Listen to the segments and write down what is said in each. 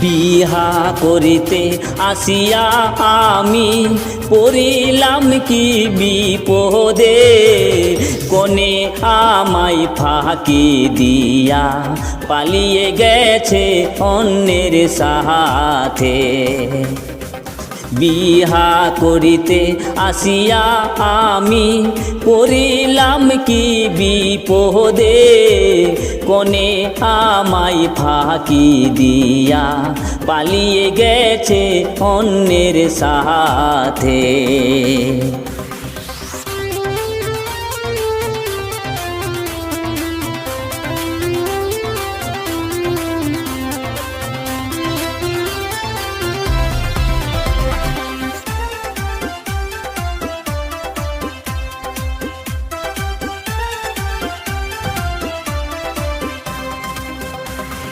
বিহা করিতে আসিয়া আমি পড়িলাম কি বিপদে? কোনে আমায় ফাঁকি দিয়া পালিয়ে গেছে অন্যের সাথে বিহা করিতে আসিয়া আমি পড়িলাম কি বিপদে। কনে আমায় ফাঁকি দিয়া পালিয়ে গেছে অন্যের সাথে।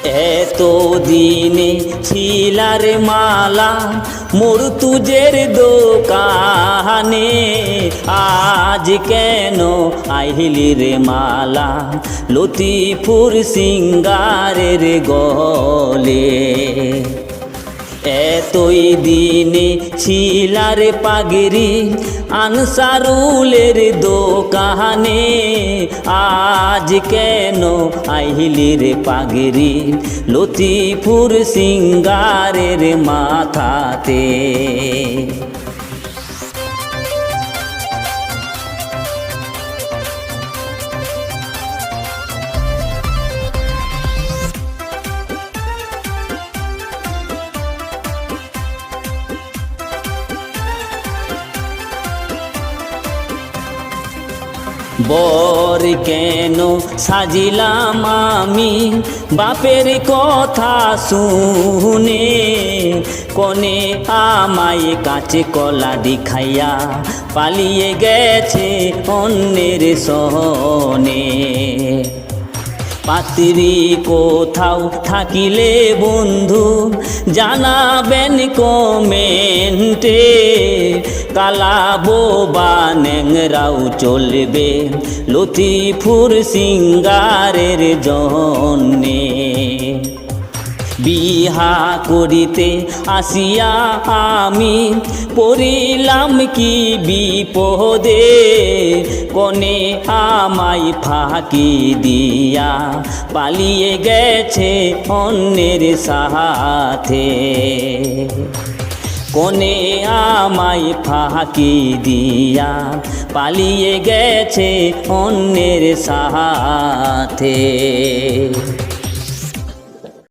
এত দিনে ছিলার মালা মোর তুজের দোকানে, আজ কেন আহিলি রে মালা? লতিফুর সিঙ্গারের গলে। এতই দিনে ছিলার পাগরি আনসারুলের দোকানে আজ কেন আহিলির পাগরি? লতিফুর সিঙ্গারের মাথাতে বর কেন সাজিলাম আমি? বাপের কথা শুনে কনে আমায় কাছে কলা দেখাইয়া পালিয়ে গেছে অন্যের সহনে। পাত্রী কোথাও থাকিলে বন্ধু জানাবেন কমেন্টে কালা বোবা ন্যাংরাও চলবে। লতিফুর সিঙ্গারের জন্যে। বিহা করিতে আসিয়া আমি পড়িলাম কি বিপদে। কনে আমায় ফাঁকি দিয়া পালিয়ে গেছে অন্যের সাথে কোনে আমায় ফাঁকি দিয়া পালিয়ে গেছে অন্যের সাথে